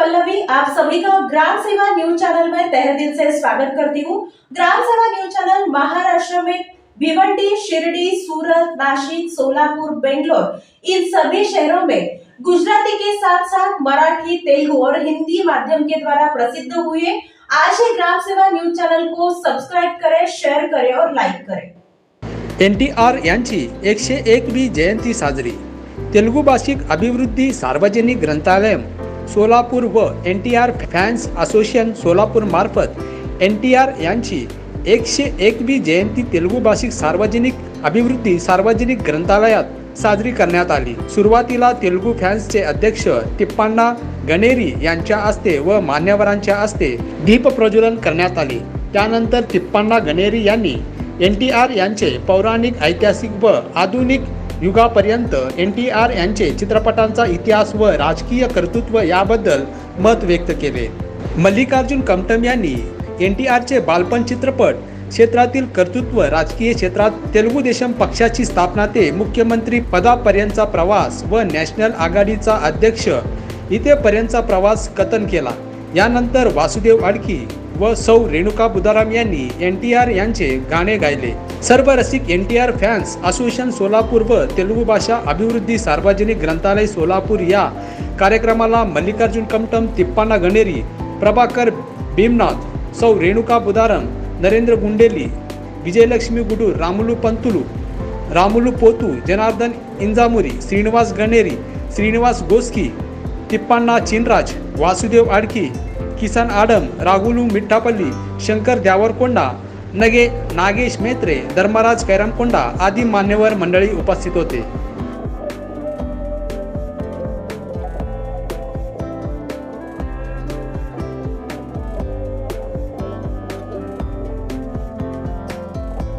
पल्लवी आप सभी का ग्राम सेवा न्यूज चैनल में तहे दिल से स्वागत करती हूँ। ग्राम सेवा न्यूज चैनल महाराष्ट्र में भिवंडी शिरडी सूरत नासिक सोलापुर बेंगलोर इन सभी शहरों में गुजराती के साथ साथ मराठी तेलुगु और हिंदी माध्यम के द्वारा प्रसिद्ध हुए आज ही ग्राम सेवा न्यूज चैनल को सब्सक्राइब करें शेयर करें और लाइक करें। एन टी आर यांची एकशे एक एकवी जयंती साजरी। तेलुगू भाषिक अभिवृद्धी सार्वजनिक ग्रंथालय सोलापूर व N T R fans association Solapur मार्फत एन टी आर यांची एकशे एकवी जयंती तेलुगू भाषिक सार्वजनिक अभिवृद्धी सार्वजनिक ग्रंथालयात साजरी करण्यात आली. सुरुवातीला तेलुगू फॅन्सचे अध्यक्ष तिप्पाण्णा गणेरी यांच्या हस्ते व मान्यवरांच्या हस्ते दीप प्रज्वलन करण्यात आले. त्यानंतर तिप्पाण्णा गणेरी यांनी एन टी आर यांचे पौराणिक ऐतिहासिक व आधुनिक युगापर्यंत एन टी आर यांचे चित्रपटांचा इतिहास व राजकीय कर्तृत्व याबद्दल मत व्यक्त केले. मल्लिकार्जुन कमटम यांनी एन टी आरचे बालपण चित्रपट क्षेत्रातील कर्तृत्व राजकीय क्षेत्रात तेलुगू देशम पक्षाची स्थापना ते मुख्यमंत्री पदापर्यंतचा प्रवास व नॅशनल आघाडीचा अध्यक्ष इथेपर्यंतचा प्रवास कथन केला. यानंतर वासुदेव आडकी व सौ रेणुका बुदाराम यांनी एन टी आर यांचे गाणे गायले. सर्व रसिक N T R fans association Solapur व तेलुगू भाषा अभिवृद्धी सार्वजनिक ग्रंथालय सोलापूर या कार्यक्रमाला मल्लिकार्जुन कमटम तिप्पाना गणेरी प्रभाकर भीमनाथ सौ रेणुका बुदारम नरेंद्र गुंडेली विजयलक्ष्मी गुडू रामुलू पंतुलू रामुलू पोतू जनार्दन इंजामुरी श्रीनिवास गणेरी श्रीनिवास गोस्की तिप्पाण्णा चिनराज वासुदेव आडकी किसन आडम रागुलू मिठ्ठापल्ली शंकर द्यावरकोंडा नगे नागेश मेत्रे धर्मराज कैरमकोंडा आदी मान्यवर मंडळी उपस्थित होते.